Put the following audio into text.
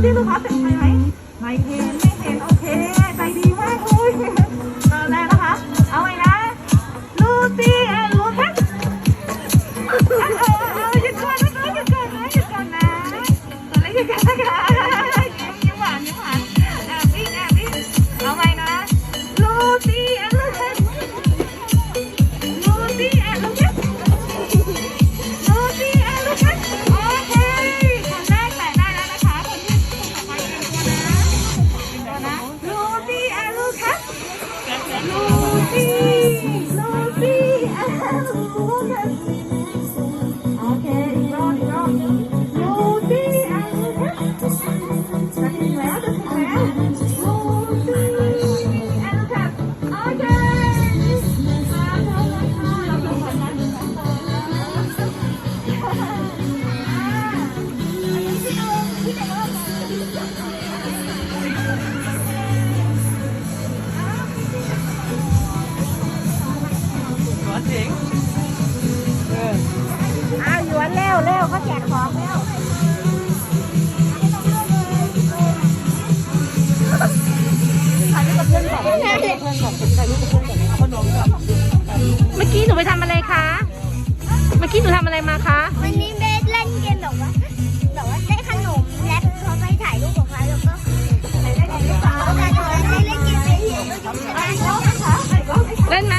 啲都把食齊咪？咪甜？ ลูื่อกี้หนูทำอะไรมาคะวันนี้เบสเล่นเกมแบบว่าแบบว่าได้ขนมและเขาไปถ่ายรูปของเขาแล้วก็เล่นไหม